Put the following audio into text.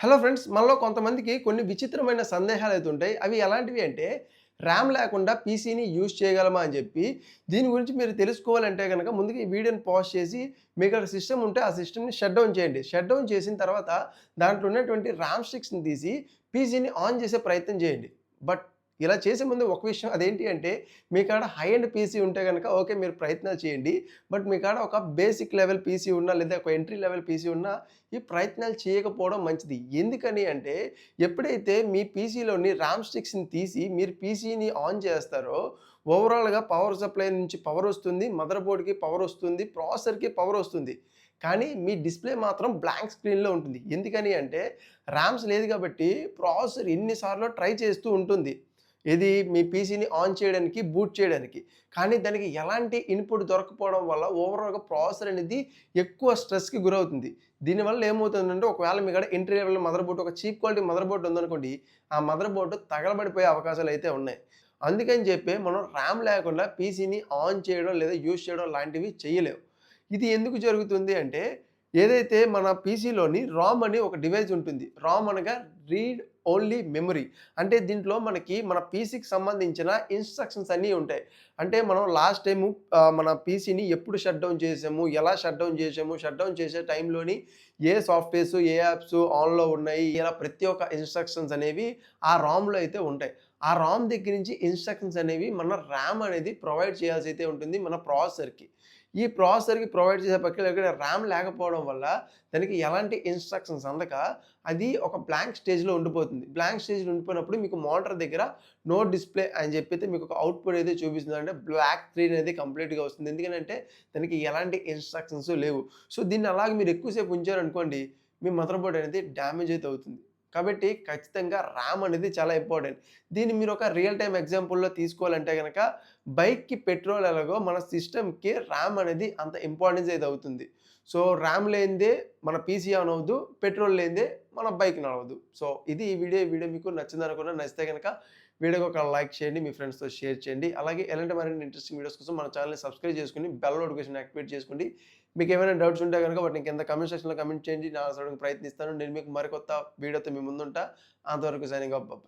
Hello friends మనలో కొంతమందికి కొన్ని విచిత్రమైన సందేహాలు అయితే ఉంటాయి. అవి ఎలాంటివి అంటే ర్యామ్ లేకుండా పీసీని యూజ్ చేయగలమా అని చెప్పి. దీని గురించి మీరు తెలుసుకోవాలంటే కనుక ముందుగా ఈ వీడియోని పాజ్ చేసి మీకు అక్కడ సిస్టమ్ ఉంటే ఆ సిస్టమ్ని షట్ డౌన్ చేయండి. షట్ డౌన్ చేసిన తర్వాత దాంట్లో ఉన్నటువంటి ర్యామ్ స్టిక్స్ని తీసి పీసీని ఆన్ చేసే ప్రయత్నం చేయండి. బట్ ఇలా చేసే ముందు ఒక విషయం అదేంటి అంటే మీ కాడ హై అండ్ పీసీ ఉంటే కనుక ఓకే మీరు ప్రయత్నాలు చేయండి. బట్ మీ కాడ ఒక బేసిక్ లెవెల్ పీసీ ఉన్నా లేదా ఒక ఎంట్రీ లెవెల్ పీసీ ఉన్నా ఈ ప్రయత్నాలు చేయకపోవడం మంచిది. ఎందుకని అంటే ఎప్పుడైతే మీ పీసీలోని ర్యామ్ స్టిక్స్ని తీసి మీరు పీసీని ఆన్ చేస్తారో ఓవరాల్గా పవర్ సప్లై నుంచి పవర్ వస్తుంది మదర్ బోర్డ్కి పవర్ వస్తుంది ప్రాసెసర్కి పవర్ వస్తుంది. కానీ మీ డిస్ప్లే మాత్రం బ్లాంక్ స్క్రీన్లో ఉంటుంది. ఎందుకని అంటే ర్యామ్స్ లేదు కాబట్టి ప్రాసెసర్ ఎన్నిసార్లు ట్రై చేస్తూ ఉంటుంది. ఇది మీ పీసీని ఆన్ చేయడానికి బూట్ చేయడానికి. కానీ దానికి ఎలాంటి ఇన్పుట్ దొరకపోవడం వల్ల ఓవరాల్గా ప్రాసెసర్ అనేది ఎక్కువ స్ట్రెస్కి గురవుతుంది. దీనివల్ల ఏమవుతుందంటే ఒకవేళ మీ కాడ ఎంట్రీ లెవెల్ మదర్ బోర్డు ఒక చీప్ క్వాలిటీ మదర్ బోర్డు ఉందనుకోండి ఆ మదర్ బోర్డు తగలబడిపోయే అవకాశాలు అయితే ఉన్నాయి. అందుకని చెప్పి మనం ర్యామ్ లేకుండా పీసీని ఆన్ చేయడం లేదా యూజ్ చేయడం లాంటివి చేయలేము ఇది ఎందుకు జరుగుతుంది అంటే ఏదైతే మన పీసీలోని రామ్ అని ఒక డివైజ్ ఉంటుంది రామ్ అనగా రీడ్ ఓన్లీ మెమరీ. అంటే దీంట్లో మనకి మన పీసీకి సంబంధించిన ఇన్స్ట్రక్షన్స్ అన్నీ ఉంటాయి. అంటే మనం లాస్ట్ టైము మన పీసీని ఎప్పుడు షట్ డౌన్ చేసాము ఎలా షట్ డౌన్ చేసాము షట్ డౌన్ చేసే టైంలోని ఏ సాఫ్ట్వేర్స్ ఏ యాప్స్ ఆన్లో ఉన్నాయి ఇలా ప్రతి ఒక్క ఇన్స్ట్రక్షన్స్ అనేవి ఆ రామ్లో అయితే ఉంటాయి. ఆ రామ్ దగ్గర నుంచి ఇన్స్ట్రక్షన్స్ అనేవి మన ర్యామ్ అనేది ప్రొవైడ్ చేయాల్సి అయితే ఉంటుంది మన ప్రాసెసర్కి. ఈ ప్రాసెసర్కి ప్రొవైడ్ చేసే ప్రక్రియలో ఇక్కడ ర్యామ్ లేకపోవడం వల్ల దానికి ఎలాంటి ఇన్స్ట్రక్షన్స్ అందక అది ఒక బ్లాంక్ స్టేజ్లో ఉండిపోతుంది. బ్లాంక్ స్టేజ్లో ఉండిపోయినప్పుడు మీకు మోటార్ దగ్గర నో డిస్ప్లే అని చెప్పి మీకు ఒక అవుట్పుట్ అయితే చూపిస్తుంది. అంటే బ్లాక్ స్క్రీన్ అనేది కంప్లీట్గా వస్తుంది. ఎందుకంటే దానికి ఎలాంటి ఇన్స్ట్రక్షన్స్ లేవు. సో దీన్ని అలాగే మీరు ఎక్కువసేపు ఉంచారనుకోండి మీ మదర్ బోర్డ్ అనేది డ్యామేజ్ అయితే అవుతుంది. కాబట్టి ఖచ్చితంగా ర్యామ్ అనేది చాలా ఇంపార్టెంట్. దీన్ని మీరు ఒక రియల్ టైం ఎగ్జాంపుల్లో తీసుకోవాలంటే కనుక బైక్కి పెట్రోల్ ఎలాగో మన సిస్టమ్కి ర్యామ్ అనేది అంత ఇంపార్టెన్స్ అయితే అవుతుంది. సో ర్యామ్ లేనిదే మన పీసీ ఆన్ అవ్వదు పెట్రోల్ లేనిదే మన బైక్ నడవదు సో ఇది ఈ వీడియో ఈ వీడియో మీకు నచ్చింది అనుకున్నా నచ్చితే కనుక వీడియోకి ఒక లైక్ చేయండి మీ ఫ్రెండ్స్తో షేర్ చేయండి. అలాగే ఎలాంటి మరిన్ని ఇంట్రెస్టింగ్ వీడియోస్ కోసం మన ఛానల్ని సబ్స్క్రైబ్ చేసుకుని బెల్ నోటిఫికేషన్ యాక్టివేట్ చేసుకోండి. మీకు ఏమైనా డౌట్స్ ఉంటే కనుక వాటిని కింద కమెంట్ సెక్షన్లో కమెంట్ చేయండి. నా అసలు ప్రయత్నిస్తాను. నేను మీకు మరికొత్త వీడియోతో మీ ముందుంటా. అంతవరకు సైనింగ్ అప్